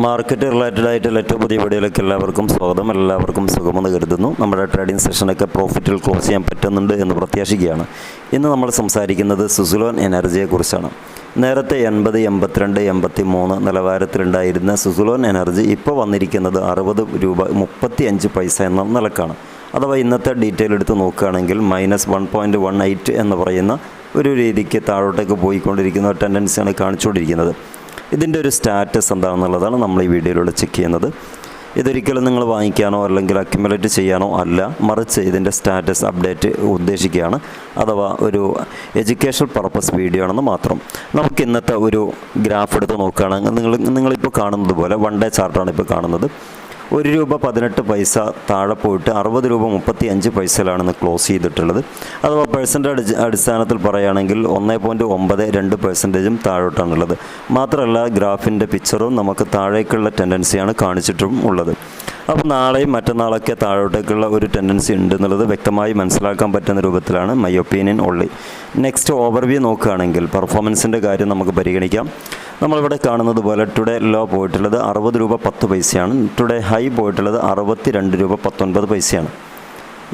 Market related ആയിട്ടുള്ള ഏറ്റവും പുതിയ വീഡിയോയിലേക്ക് എല്ലാവർക്കും സ്വാഗതം. എല്ലാവർക്കും സുഖമെന്ന് കരുതുന്നു. നമ്മുടെ ട്രേഡിംഗ് സെഷനൊക്കെ പ്രോഫിറ്റിൽ ക്ലോസ് ചെയ്യാൻ പറ്റുന്നുണ്ട് എന്ന് പ്രത്യാശിക്കുകയാണ്. ഇന്ന് നമ്മൾ സംസാരിക്കുന്നത് സുസുലോൻ എനർജിയെക്കുറിച്ചാണ് നേരത്തെ എൺപത് എൺപത്തിരണ്ട് എൺപത്തി മൂന്ന് നിലവാരത്തിലുണ്ടായിരുന്ന സുസുലോൻ എനർജി ഇപ്പോൾ വന്നിരിക്കുന്നത് അറുപത് രൂപ മുപ്പത്തി അഞ്ച് പൈസ എന്ന നിലക്കാണ്. അഥവാ ഇന്നത്തെ ഡീറ്റെയിൽ എടുത്ത് നോക്കുകയാണെങ്കിൽ minus one point one eight എന്ന് പറയുന്ന ഒരു രീതിക്ക് താഴോട്ടേക്ക് പോയിക്കൊണ്ടിരിക്കുന്ന ടെൻഡൻസിയാണ് കാണിച്ചുകൊണ്ടിരിക്കുന്നത്. ഇതിന്റെ ഒരു സ്റ്റാറ്റസ് എന്താണെന്നുള്ളതാണ് നമ്മൾ ഈ വീഡിയോയിലൂടെ ചെക്ക് ചെയ്യുന്നത്. ഇതൊരിക്കലും നിങ്ങൾ വാങ്ങിക്കാനോ അല്ലെങ്കിൽ അക്യുമുലേറ്റ് ചെയ്യാനോ അല്ല. മറിച്ച് ഇതിന്റെ സ്റ്റാറ്റസ് അപ്ഡേറ്റ് ഉദ്ദേശിക്കുകയാണ്. അഥവാ ഒരു എഡ്യൂക്കേഷണൽ പർപ്പസ് വീഡിയോ ആണെന്ന് മാത്രം. നമുക്ക് ഇന്നത്തെ ഒരു ഗ്രാഫ് എടുത്ത് നോക്കുകയാണെങ്കിൽ നിങ്ങൾ നിങ്ങളിപ്പോൾ കാണുന്നത് പോലെ വൺ ഡേ ചാർട്ടാണ് ഇപ്പോൾ കാണുന്നത്. ഒരു രൂപ പതിനെട്ട് പൈസ താഴെ പോയിട്ട് അറുപത് രൂപ മുപ്പത്തി അഞ്ച് പൈസയിലാണ് ഇന്ന് ക്ലോസ് ചെയ്തിട്ടുള്ളത്. അഥവാ പെർസെന്റ് അടിസ്ഥാനത്തിൽ പറയുകയാണെങ്കിൽ ഒന്ന് പോയിന്റ് ഒമ്പത് രണ്ട് പെർസെന്റേജും താഴോട്ടാണുള്ളത്. മാത്രമല്ല ഗ്രാഫിന്റെ പിക്ചറും നമുക്ക് താഴേക്കുള്ള ടെൻഡൻസിയാണ് കാണിച്ചിട്ടും ഉള്ളത്. അപ്പോൾ നാളെയും മറ്റന്നാളൊക്കെ താഴോട്ടേക്കുള്ള ഒരു ടെൻഡൻസി ഉണ്ട് എന്നുള്ളത് വ്യക്തമായി മനസ്സിലാക്കാൻ പറ്റുന്ന രൂപത്തിലാണ് മൈ ഒപ്പീനിയൻ ഉള്ളി നെക്സ്റ്റ് ഓവർവ്യൂ നോക്കുകയാണെങ്കിൽ പെർഫോമൻസിന്റെ കാര്യം നമുക്ക് പരിഗണിക്കാം. നമ്മളിവിടെ കാണുന്നത് പോലെ ടുഡേ ലോ പോയിട്ടുള്ളത് അറുപത് രൂപ പത്ത് പൈസയാണ്. ടുഡേ ഹൈ പോയിട്ടുള്ളത് അറുപത്തി രണ്ട് രൂപ പത്തൊൻപത് പൈസയാണ്.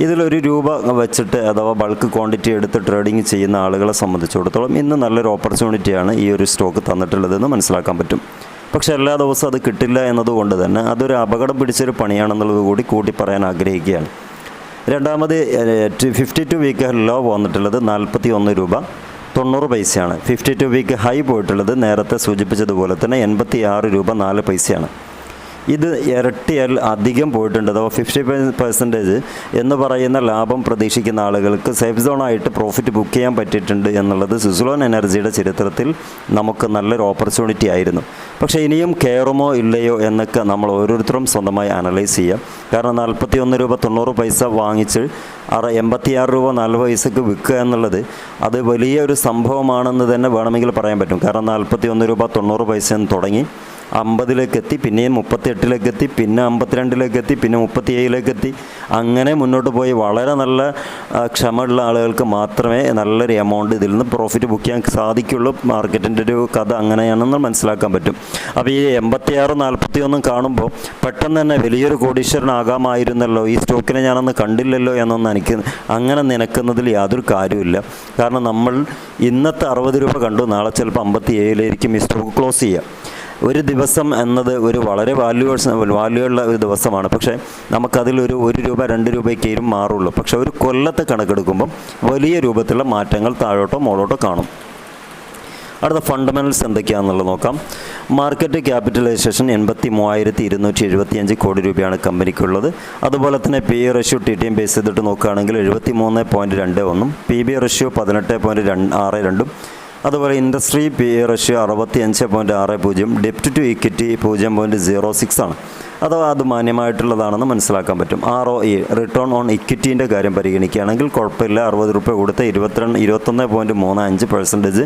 ഇതിലൊരു രൂപ വെച്ചിട്ട് അഥവാ ബൾക്ക് ക്വാണ്ടിറ്റി എടുത്ത് ട്രേഡിംഗ് ചെയ്യുന്ന ആളുകളെ സംബന്ധിച്ചിടത്തോളം ഇന്ന് നല്ലൊരു ഓപ്പർച്യൂണിറ്റിയാണ് ഈ ഒരു സ്റ്റോക്ക് തന്നിട്ടുള്ളതെന്ന് മനസ്സിലാക്കാൻ പറ്റും. പക്ഷേ എല്ലാ ദിവസവും അത് കിട്ടില്ല എന്നതുകൊണ്ട് തന്നെ അതൊരു അപകടം പിടിച്ചൊരു പണിയാണെന്നുള്ളത് കൂടി കൂട്ടി പറയാൻ ആഗ്രഹിക്കുകയാണ്. രണ്ടാമത് ഫിഫ്റ്റി ടു വീക്ക് ലോ വന്നിട്ടുള്ളത് നാൽപ്പത്തി ഒന്ന് രൂപ. തൊണ്ണൂറ് പൈസയാണ്. ഫിഫ്റ്റി ടു വീക്ക് ഹൈ പോയിട്ടുള്ളത് നേരത്തെ സൂചിപ്പിച്ചതുപോലെ തന്നെ എൺപത്തി ആറ് രൂപ നാല് പൈസയാണ്. ഇത് ഇരട്ടിയാൽ അധികം പോയിട്ടുണ്ട്. അഥവാ ഫിഫ്റ്റി പെർസെന്റേജ് എന്ന് പറയുന്ന ലാഭം പ്രതീക്ഷിക്കുന്ന ആളുകൾക്ക് സേഫ് സോണായിട്ട് പ്രോഫിറ്റ് ബുക്ക് ചെയ്യാൻ പറ്റിയിട്ടുണ്ട് എന്നുള്ളത് സുസുലോൺ എനർജിയുടെ ചരിത്രത്തിൽ നമുക്ക് നല്ലൊരു ഓപ്പർച്യൂണിറ്റി ആയിരുന്നു. പക്ഷേ ഇനിയും കയറുമോ ഇല്ലയോ എന്നൊക്കെ നമ്മൾ ഓരോരുത്തരും സ്വന്തമായി അനലൈസ് ചെയ്യാം. കാരണം നാൽപ്പത്തി ഒന്ന് രൂപ തൊണ്ണൂറ് പൈസ വാങ്ങിച്ച് അറ എൺപത്തിയാറ് രൂപ നാല് പൈസക്ക് വിൽക്കുക എന്നുള്ളത് അത് വലിയൊരു സംഭവമാണെന്ന് തന്നെ വേണമെങ്കിൽ പറയാൻ പറ്റും. കാരണം നാൽപ്പത്തി ഒന്ന് രൂപ തൊണ്ണൂറ് പൈസ തുടങ്ങി. അമ്പതിലേക്ക് എത്തി പിന്നെ മുപ്പത്തി എട്ടിലേക്ക് എത്തി പിന്നെ അമ്പത്തിരണ്ടിലേക്ക് എത്തി പിന്നെ മുപ്പത്തി ഏഴിലേക്ക് എത്തി അങ്ങനെ മുന്നോട്ട് പോയി. വളരെ നല്ല ക്ഷമയുള്ള ആളുകൾക്ക് മാത്രമേ നല്ലൊരു എമൗണ്ട് ഇതിൽ നിന്ന് പ്രോഫിറ്റ് ബുക്ക് ചെയ്യാൻ സാധിക്കുള്ളൂ. മാർക്കറ്റിന്റെ ഒരു കഥ അങ്ങനെയാണെന്ന് മനസ്സിലാക്കാൻ പറ്റും. അപ്പോൾ ഈ എൺപത്തിയാറ് നാൽപ്പത്തി ഒന്നും കാണുമ്പോൾ പെട്ടെന്ന് തന്നെ വലിയൊരു കോടീശ്വരനാകാമായിരുന്നല്ലോ. ഈ സ്റ്റോക്കിനെ ഞാനന്ന് കണ്ടില്ലല്ലോ എന്നൊന്ന് എനിക്ക് അങ്ങനെ നിനക്കുന്നതിൽ യാതൊരു കാര്യമില്ല കാരണം നമ്മൾ ഇന്നത്തെ അറുപത് രൂപ കണ്ടു. നാളെ ചിലപ്പോൾ അമ്പത്തി ഏഴിലായിരിക്കും ഈ സ്റ്റോക്ക് ക്ലോസ് ചെയ്യുക ഒരു ദിവസം എന്നത് ഒരു വളരെ വാല്യൂസ് വാല്യൂള്ള ഒരു ദിവസമാണ്. പക്ഷേ നമുക്കതിലൊരു ഒരു രൂപ രണ്ട് രൂപയ്ക്കേലും മാറുള്ളൂ. പക്ഷേ ഒരു കൊല്ലത്തെ കണക്കെടുക്കുമ്പം വലിയ രൂപത്തിലുള്ള മാറ്റങ്ങൾ താഴോട്ടോ മുകളോട്ടോ കാണും. അടുത്ത ഫണ്ടമെന്റൽസ് എന്തൊക്കെയാണെന്നുള്ളത് നോക്കാം. മാർക്കറ്റ് ക്യാപിറ്റലൈസേഷൻ എൺപത്തി മൂവായിരത്തി ഇരുന്നൂറ്റി എഴുപത്തിയഞ്ച് കോടി രൂപയാണ് കമ്പനിക്കുള്ളത്. അതുപോലെ തന്നെ P E ratio T T M base ചെയ്തിട്ട് നോക്കുകയാണെങ്കിൽ എഴുപത്തി മൂന്ന് പോയിന്റ് രണ്ട് ഒന്നും പി ബി റഷ്യോ പതിനെട്ട് പോയിന്റ് രണ്ട് ആറ് രണ്ടും അതുപോലെ ഇൻഡസ്ട്രി പി ഇ റഷ്യോ അറുപത്തി അഞ്ച് പോയിന്റ് ആറ് പൂജ്യം ഡെപ്റ്റ് ടു ഇക്വിറ്റി പൂജ്യം പോയിന്റ് സീറോ സിക്സ് ആണ്. അഥവാ അത് മാന്യമായിട്ടുള്ളതാണെന്ന് മനസ്സിലാക്കാൻ പറ്റും. R O E return on ഇക്വിറ്റീന്റെ കാര്യം പരിഗണിക്കുകയാണെങ്കിൽ കുഴപ്പമില്ല. അറുപത് രൂപ കൊടുത്ത് ഇരുപത്തിരണ്ട് ഇരുപത്തൊന്ന് പോയിന്റ് മൂന്ന് അഞ്ച് പെർസെന്റേജ്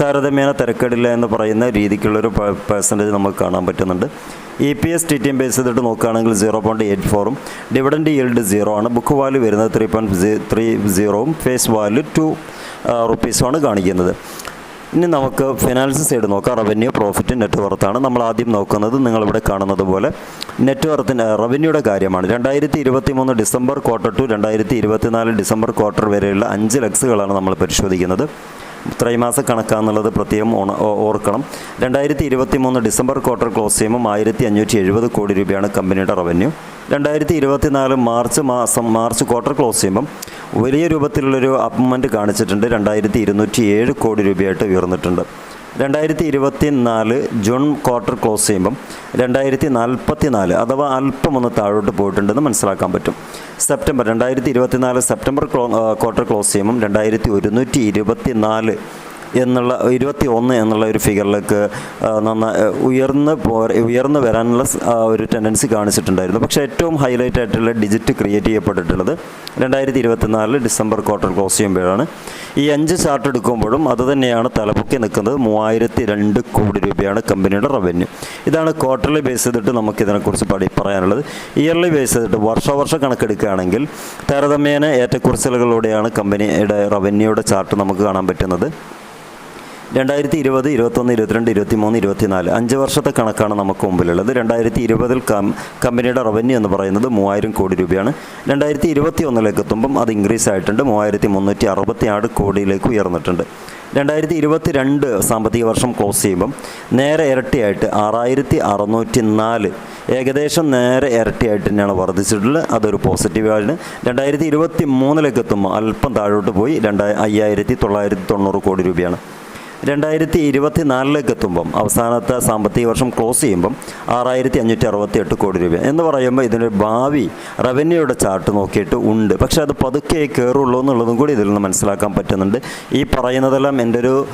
താരതമ്യേന തിരക്കേടില്ല എന്ന് പറയുന്ന രീതിക്കുള്ളൊരു പെർസെന്റേജ് നമുക്ക് കാണാൻ പറ്റുന്നുണ്ട്. E P S T T M base ചെയ്തിട്ട് നോക്കുകയാണെങ്കിൽ സീറോ പോയിന്റ് എയ്റ്റ് ഫോറും ഡിവിഡൻഡ് ഈൽഡ് സീറോ ആണ്. ബുക്ക് വാല്യൂ വരുന്നത് ത്രീ പോയിന്റ് ത്രീ സീറോവും ഫേസ് വാല്യൂ ടു റുപ്പീസുമാണ് കാണിക്കുന്നത്. ഇനി നമുക്ക് ഫിനാൻസ് സൈഡ് നോക്കാം. റവന്യൂ പ്രോഫിറ്റ് നെറ്റ് വർത്താണ് നമ്മൾ ആദ്യം നോക്കുന്നത്. നിങ്ങളിവിടെ കാണുന്നത് പോലെ നെറ്റ് വർത്തിന്റെ റവന്യൂയുടെ കാര്യമാണ് രണ്ടായിരത്തി ഇരുപത്തി മൂന്ന് ഡിസംബർ ക്വാർട്ടർ ടു രണ്ടായിരത്തി ഇരുപത്തിനാല് ഡിസംബർ ക്വാർട്ടർ വരെയുള്ള അഞ്ച് ലക്സുകളാണ് നമ്മൾ പരിശോധിക്കുന്നത്. ത്രൈമാസ കണക്കാന്നുള്ളത് പ്രത്യേകം ഓർക്കണം രണ്ടായിരത്തി ഇരുപത്തി മൂന്ന് ഡിസംബർ ക്വാർട്ടർ ക്ലോസ് ചെയ്യുമ്പോൾ ആയിരത്തി അഞ്ഞൂറ്റി എഴുപത് കോടി രൂപയാണ് കമ്പനിയുടെ റവന്യൂ രണ്ടായിരത്തി ഇരുപത്തിനാല് മാർച്ച് മാസം മാർച്ച് ക്വാർട്ടർ ക്ലോസ് ചെയ്യുമ്പം വലിയ രൂപത്തിലുള്ളൊരു അപ്മെന്റ് കാണിച്ചിട്ടുണ്ട്. രണ്ടായിരത്തി ഇരുന്നൂറ്റി ഏഴ് കോടി രൂപയായിട്ട് ഉയർന്നിട്ടുണ്ട്. രണ്ടായിരത്തി ഇരുപത്തി നാല് ജൂൺ ക്വാർട്ടർ ക്ലോസ് ചെയ്യുമ്പം രണ്ടായിരത്തി നാൽപ്പത്തി നാല് അഥവാ അല്പമൊന്ന് താഴോട്ട് പോയിട്ടുണ്ടെന്ന് മനസ്സിലാക്കാൻ പറ്റും. സെപ്റ്റംബർ രണ്ടായിരത്തി ഇരുപത്തി നാല് സെപ്റ്റംബർ ക്വാർട്ടർ ക്ലോസ് ചെയ്യുമ്പം രണ്ടായിരത്തി ഒരുന്നൂറ്റി ഇരുപത്തി നാല് എന്നുള്ള ഇരുപത്തി ഒന്ന് എന്നുള്ള ഒരു ഫിഗറിലേക്ക് നന്നായി ഉയർന്ന് പോ ഉയർന്നു വരാനുള്ള ഒരു ടെൻഡൻസി കാണിച്ചിട്ടുണ്ടായിരുന്നു. പക്ഷേ ഏറ്റവും ഹൈലൈറ്റ് ആയിട്ടുള്ള ഡിജിറ്റ് ക്രിയേറ്റ് ചെയ്യപ്പെട്ടിട്ടുള്ളത് രണ്ടായിരത്തി ഇരുപത്തിനാലിൽ ഡിസംബർ ക്വാർട്ടർ ക്ലോസ് ചെയ്യുമ്പോഴാണ്. ഈ അഞ്ച് ചാർട്ട് എടുക്കുമ്പോഴും അത് തന്നെയാണ് തലപൊക്കി നിൽക്കുന്നത്. മൂവായിരത്തി രണ്ട് കോടി രൂപയാണ് കമ്പനിയുടെ റവന്യൂ ഇതാണ് ക്വാർട്ടർലി ബേസ് ചെയ്തിട്ട് നമുക്ക് ഇതിനെക്കുറിച്ച് പഠി പറയാനുള്ളത്. ഇയർലി ബേസ് ചെയ്തിട്ട് വർഷവർഷം കണക്കെടുക്കുകയാണെങ്കിൽ താരതമ്യേന ഏറ്റക്കുറിച്ചിലുകളിലൂടെയാണ് കമ്പനിയുടെ റവന്യൂയുടെ ചാർട്ട് നമുക്ക് കാണാൻ പറ്റുന്നത്. രണ്ടായിരത്തി ഇരുപത് ഇരുപത്തൊന്ന് ഇരുപത്തിരണ്ട് ഇരുപത്തി മൂന്ന് ഇരുപത്തിനാല്. അഞ്ച് വർഷത്തെ കണക്കാണ് നമുക്ക് മുമ്പിലുള്ളത്. രണ്ടായിരത്തി ഇരുപതിൽ കമ്പനിയുടെ റവന്യൂ എന്ന് പറയുന്നത് മൂവായിരം കോടി രൂപയാണ്. രണ്ടായിരത്തി ഇരുപത്തി ഒന്നിലേക്ക് എത്തുമ്പം അത് ഇൻക്രീസ് ആയിട്ടുണ്ട്. മൂവായിരത്തി മുന്നൂറ്റി അറുപത്തി ആറ് കോടിയിലേക്ക് ഉയർന്നിട്ടുണ്ട്. രണ്ടായിരത്തി ഇരുപത്തി രണ്ട് സാമ്പത്തിക വർഷം ക്ലോസ് ചെയ്യുമ്പം നേരെ ഇരട്ടിയായിട്ട് ആറായിരത്തി അറുന്നൂറ്റി നാല് ഏകദേശം നേരെ ഇരട്ടിയായിട്ട് തന്നെയാണ് വർദ്ധിച്ചിട്ടുള്ളത്. അതൊരു പോസിറ്റീവാണ് രണ്ടായിരത്തി ഇരുപത്തി മൂന്നിലേക്ക് എത്തുമ്പോൾ അല്പം താഴോട്ട് പോയി. രണ്ടായി അയ്യായിരത്തി തൊള്ളായിരത്തി തൊണ്ണൂറ് കോടി രൂപയാണ്. രണ്ടായിരത്തി ഇരുപത്തി നാലിലേക്ക് എത്തുമ്പം അവസാനത്തെ സാമ്പത്തിക വർഷം ക്ലോസ് ചെയ്യുമ്പം ആറായിരത്തി അഞ്ഞൂറ്റി അറുപത്തി എട്ട് കോടി രൂപ. എന്ന് പറയുമ്പോൾ ഇതിന്റെ ഭാവി റവന്യൂയുടെ ചാർട്ട് നോക്കിയിട്ട് ഉണ്ട്. പക്ഷെ അത് പതുക്കെ കയറുള്ളൂ എന്നുള്ളതും കൂടി ഇതിൽ നിന്ന് മനസ്സിലാക്കാൻ പറ്റുന്നുണ്ട്. ഈ പറയുന്നതെല്ലാം എന്റെ ഒരു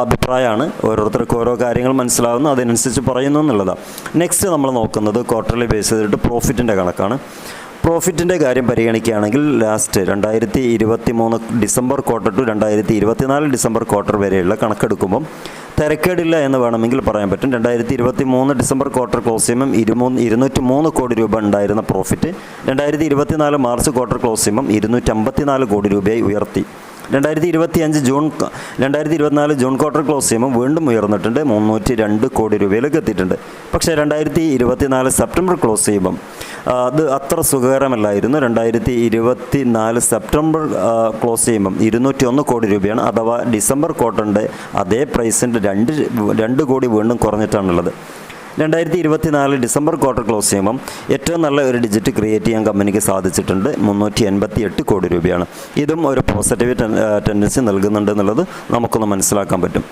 അഭിപ്രായമാണ്. ഓരോരുത്തർക്ക് ഓരോ കാര്യങ്ങൾ മനസ്സിലാവുന്നു അതിനനുസരിച്ച് പറയുന്നു എന്നുള്ളതാണ് നെക്സ്റ്റ് നമ്മൾ നോക്കുന്നത് ക്വാർട്ടർലി ബേസ് ചെയ്തിട്ട് പ്രോഫിറ്റിന്റെ കണക്കാണ്. പ്രോഫിറ്റിന്റെ കാര്യം പരിഗണിക്കുകയാണെങ്കിൽ ലാസ്റ്റ് രണ്ടായിരത്തി ഇരുപത്തി മൂന്ന് ഡിസംബർ ക്വാർട്ടർ ടു രണ്ടായിരത്തി ഇരുപത്തിനാല് ഡിസംബർ ക്വാർട്ടർ വരെയുള്ള കണക്കെടുക്കുമ്പം തിരക്കേടില്ല എന്ന് വേണമെങ്കിൽ പറയാൻ പറ്റും. രണ്ടായിരത്തി ഇരുപത്തി മൂന്ന് ഡിസംബർ ക്വാർട്ടർ ക്ലോസ് ചെയ്യുമ്പം ഇരുമൂന്ന് ഇരുന്നൂറ്റി മൂന്ന് കോടി രൂപ ഉണ്ടായിരുന്ന പ്രോഫിറ്റ് രണ്ടായിരത്തി ഇരുപത്തിനാല് മാർച്ച് ക്വാർട്ടർ ക്ലോസ് ചെയ്യുമ്പം ഇരുന്നൂറ്റമ്പത്തിനാല് കോടി രൂപയായി ഉയർത്തി. രണ്ടായിരത്തി ഇരുപത്തി അഞ്ച് ജൂൺ രണ്ടായിരത്തി ഇരുപത്തിനാല് ജൂൺ ക്വാർട്ടർ ക്ലോസ് ചെയ്യുമ്പോൾ വീണ്ടും ഉയർന്നിട്ടുണ്ട്. മുന്നൂറ്റി രണ്ട് കോടി രൂപയിലേക്ക് എത്തിയിട്ടുണ്ട്. പക്ഷേ രണ്ടായിരത്തി ഇരുപത്തിനാല് സെപ്റ്റംബർ ക്ലോസ് ചെയ്യുമ്പം അത് അത്ര സുഖകരമല്ലായിരുന്നു. രണ്ടായിരത്തി ഇരുപത്തി നാല് സെപ്റ്റംബർ ക്ലോസ് ചെയ്യുമ്പം ഇരുന്നൂറ്റി ഒന്ന് കോടി രൂപയാണ്. അഥവാ ഡിസംബർ ക്വാർട്ടറിന്റെ അതേ പ്രൈസിന്റെ രണ്ട് രണ്ട് കോടി വീണ്ടും കുറഞ്ഞിട്ടാണുള്ളത്. രണ്ടായിരത്തി ഇരുപത്തിനാല് ഡിസംബർ ക്വാർട്ടർ ക്ലോസ് ചെയ്യുമ്പം ഏറ്റവും നല്ല ഒരു ഡിജിറ്റ് ക്രിയേറ്റ് ചെയ്യാൻ കമ്പനിക്ക് സാധിച്ചിട്ടുണ്ട്. മുന്നൂറ്റി എൺപത്തി എട്ട് കോടി രൂപയാണ്. ഇതും ഒരു പോസിറ്റീവ് ടെൻഡൻസി നൽകുന്നുണ്ട് എന്നുള്ളത് നമുക്കൊന്ന് മനസ്സിലാക്കാൻ പറ്റും.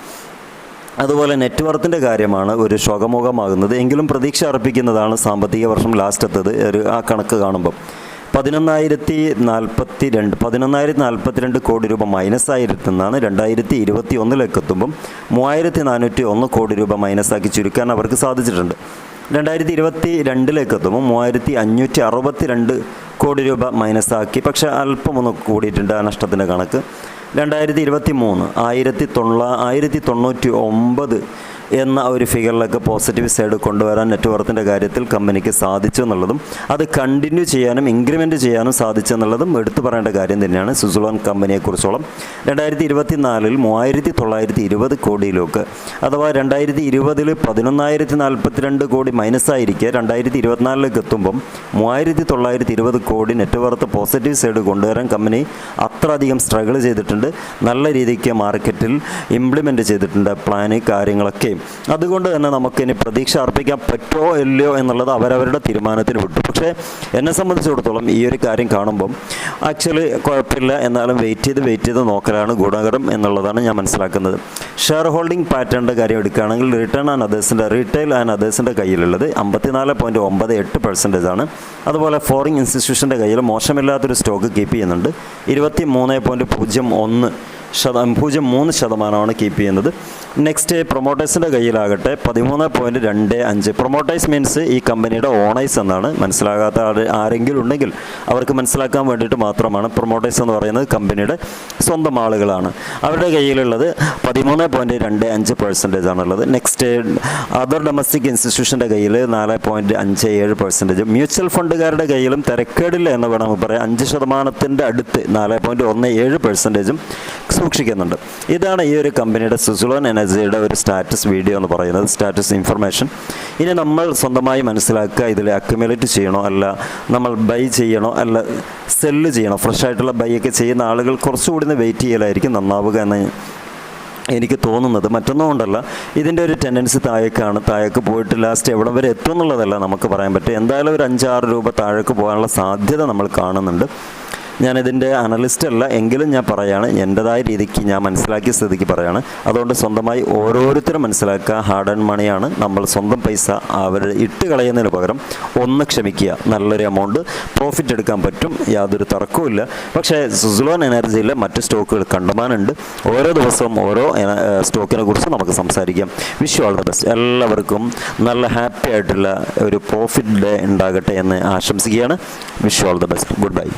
അതുപോലെ നെറ്റ്വർത്തിന്റെ കാര്യമാണ് ഒരു ശോകമുഖമാകുന്നത് എങ്കിലും പ്രതീക്ഷ അർപ്പിക്കുന്നതാണ് സാമ്പത്തിക വർഷം ലാസ്റ്റ് എത്തത് ഒരു ആ കണക്ക് കാണുമ്പം. പതിനൊന്നായിരത്തി നാൽപ്പത്തി രണ്ട് പതിനൊന്നായിരത്തി നാൽപ്പത്തിരണ്ട് കോടി രൂപ മൈനസ് ആയിരുന്നാണ് രണ്ടായിരത്തി ഇരുപത്തി ഒന്നിലേക്ക് എത്തുമ്പം മൂവായിരത്തി നാനൂറ്റി ഒന്ന് കോടി രൂപ മൈനസാക്കി ചുരുക്കാൻ അവർക്ക് സാധിച്ചിട്ടുണ്ട്. രണ്ടായിരത്തി ഇരുപത്തി രണ്ടിലേക്ക് എത്തുമ്പോൾ മൂവായിരത്തി അഞ്ഞൂറ്റി അറുപത്തി രണ്ട് കോടി രൂപ മൈനസാക്കി. പക്ഷേ അല്പമൊന്ന് കൂടിയിട്ടുണ്ട് ആ നഷ്ടത്തിന്റെ കണക്ക്. രണ്ടായിരത്തി ഇരുപത്തി മൂന്ന് ആയിരത്തി തൊള്ള ആയിരത്തി തൊണ്ണൂറ്റി ഒമ്പത് എന്ന ഒരു ഫിഗറിലൊക്കെ പോസിറ്റീവ് സൈഡ് കൊണ്ടുവരാൻ നെറ്റ്വർത്തിന്റെ കാര്യത്തിൽ കമ്പനിക്ക് സാധിച്ചു എന്നുള്ളതും അത് കണ്ടിന്യൂ ചെയ്യാനും ഇൻക്രിമെന്റ് ചെയ്യാനും സാധിച്ചു എന്നുള്ളതും എടുത്തു പറയേണ്ട കാര്യം തന്നെയാണ് സുസുലോൺ കമ്പനിയെക്കുറിച്ചോളം. രണ്ടായിരത്തി ഇരുപത്തി നാലിൽ മൂവായിരത്തി തൊള്ളായിരത്തി ഇരുപത് കോടിയിലേക്ക് അഥവാ രണ്ടായിരത്തി ഇരുപതിൽ പതിനൊന്നായിരത്തി നാൽപ്പത്തിരണ്ട് കോടി മൈനസായിരിക്കെ രണ്ടായിരത്തി ഇരുപത്തിനാലിലേക്ക് എത്തുമ്പം മൂവായിരത്തി തൊള്ളായിരത്തി ഇരുപത് കോടി നെറ്റ്വർത്ത് പോസിറ്റീവ് സൈഡ് കൊണ്ടുവരാൻ കമ്പനി അത്ര അധികം സ്ട്രഗിൾ ചെയ്തിട്ടുണ്ട്. നല്ല രീതിക്ക് മാർക്കറ്റിൽ ഇംപ്ലിമെന്റ് ചെയ്തിട്ടുണ്ട് പ്ലാന് കാര്യങ്ങളൊക്കെ. അതുകൊണ്ട് തന്നെ നമുക്കിനി പ്രതീക്ഷ അർപ്പിക്കാൻ പറ്റുമോ ഇല്ലയോ എന്നുള്ളത് അവരവരുടെ തീരുമാനത്തിന് വിട്ടു. പക്ഷേ എന്നെ സംബന്ധിച്ചിടത്തോളം ഈ ഒരു കാര്യം കാണുമ്പം ആക്ച്വലി കുഴപ്പമില്ല. എന്നാലും വെയിറ്റ് ചെയ്ത് വെയിറ്റ് ചെയ്ത് നോക്കലാണ് ഗുണകരം എന്നുള്ളതാണ് ഞാൻ മനസ്സിലാക്കുന്നത്. ഷെയർ ഹോൾഡിംഗ് പാറ്റേണിന്റെ കാര്യം എടുക്കുകയാണെങ്കിൽ റിട്ടേൺ ആൻഡ് അതേഴ്സിന്റെ റീറ്റെയിൽ ആൻഡ് അതേഴ്സിന്റെ കയ്യിലുള്ളത് അമ്പത്തിനാല് പോയിന്റ് ഒമ്പത് എട്ട് പെർസെന്റേജ് ആണ്. അതുപോലെ ഫോറിൻ ഇൻസ്റ്റിറ്റ്യൂഷന്റെ കയ്യിൽ മോശമില്ലാത്തൊരു സ്റ്റോക്ക് കീപ്പ് ചെയ്യുന്നുണ്ട്. ഇരുപത്തി മൂന്ന് പോയിന്റ് പൂജ്യം ഒന്ന് ശതമാനം പൂജ്യം മൂന്ന് ശതമാനമാണ് കീപ്പ് ചെയ്യുന്നത്. നെക്സ്റ്റ് പ്രൊമോട്ടേഴ്സിന്റെ കയ്യിലാകട്ടെ പതിമൂന്ന് പോയിന്റ് രണ്ട് അഞ്ച്. പ്രൊമോട്ടേഴ്സ് മീൻസ് ഈ കമ്പനിയുടെ ഓണേഴ്സ് എന്നാണ്. മനസ്സിലാകാത്ത ആരെങ്കിലും ഉണ്ടെങ്കിൽ അവർക്ക് മനസ്സിലാക്കാൻ വേണ്ടിയിട്ട് മാത്രമാണ് പ്രൊമോട്ടേഴ്സ് എന്ന് പറയുന്നത് കമ്പനിയുടെ സ്വന്തം ആളുകളാണ്. അവരുടെ കയ്യിലുള്ളത് പതിമൂന്ന് പോയിന്റ് രണ്ട് അഞ്ച് പെർസെന്റേജ് ആണുള്ളത്. നെക്സ്റ്റ് അതർ ഡൊമസ്റ്റിക് ഇൻസ്റ്റിറ്റ്യൂഷന്റെ കയ്യിൽ നാല് പോയിന്റ് അഞ്ച് ഏഴ് പെർസെന്റേജ് മ്യൂച്വൽ ഫണ്ടുകാരുടെ കയ്യിലും തിരക്കേടില്ല എന്ന് വേണം നമുക്ക് പറയാം അഞ്ച് ശതമാനത്തിന്റെ അടുത്ത് നാല് പോയിന്റ് ഒന്ന് ഏഴ് പെർസെന്റേജും സൂക്ഷിക്കുന്നുണ്ട്. ഇതാണ് ഈ ഒരു കമ്പനിയുടെ സുസുലോൺ എനർജിയുടെ ഒരു സ്റ്റാറ്റസ് വീഡിയോ എന്ന് പറയുന്നത് സ്റ്റാറ്റസ് ഇൻഫർമേഷൻ. ഇനി നമ്മൾ സ്വന്തമായി മനസ്സിലാക്കുക ഇതിൽ അക്യുമുലേറ്റ് ചെയ്യണോ അല്ല നമ്മൾ ബൈ ചെയ്യണോ അല്ല സെല്ല് ചെയ്യണോ ഫ്രഷ് ആയിട്ടുള്ള ബൈ ഒക്കെ ചെയ്യുന്ന ആളുകൾ കുറച്ചുകൂടി വെയിറ്റ് ചെയ്യലായിരിക്കും നന്നാവുക എന്ന് എനിക്ക് തോന്നുന്നത്. മറ്റൊന്നും കൊണ്ടല്ല ഇതിന്റെ ഒരു ടെൻഡൻസി താഴേക്കാണ്. താഴേക്ക് പോയിട്ട് ലാസ്റ്റ് എവിടെ വരെ എത്തും എന്നുള്ളതല്ല നമുക്ക് പറയാൻ പറ്റും എന്തായാലും ഒരു അഞ്ചാറ് രൂപ താഴേക്ക് പോകാനുള്ള സാധ്യത നമ്മൾ കാണുന്നുണ്ട്. ഞാനിതിന്റെ അനലിസ്റ്റ് അല്ല എങ്കിലും ഞാൻ പറയാണ് എന്റെതായ രീതിക്ക് ഞാൻ മനസ്സിലാക്കിയ സ്ഥിതിക്ക് പറയാണ്. അതുകൊണ്ട് സ്വന്തമായി ഓരോരുത്തരും മനസ്സിലാക്കുക ഹാർഡ് ആൻഡ് മണിയാണ് നമ്മൾ സ്വന്തം പൈസ അവർ ഇട്ട് കളയുന്നതിന് പകരം ഒന്ന് ക്ഷമിക്കുക. നല്ലൊരു എമൗണ്ട് പ്രോഫിറ്റ് എടുക്കാൻ പറ്റും യാതൊരു തർക്കവുമില്ല പക്ഷേ സുസുലോൺ എനർജിയിലെ മറ്റ് സ്റ്റോക്കുകൾ കണ്ടമാനുണ്ട്. ഓരോ ദിവസവും ഓരോ സ്റ്റോക്കിനെ കുറിച്ച് നമുക്ക് സംസാരിക്കാം. വിഷ് ഓൾ ദ ബെസ്റ്റ് എല്ലാവർക്കും നല്ല ഹാപ്പി ആയിട്ടുള്ള ഒരു പ്രോഫിറ്റ് ഡേ ഉണ്ടാകട്ടെ എന്ന് ആശംസിക്കുകയാണ്. Wish all the best good bye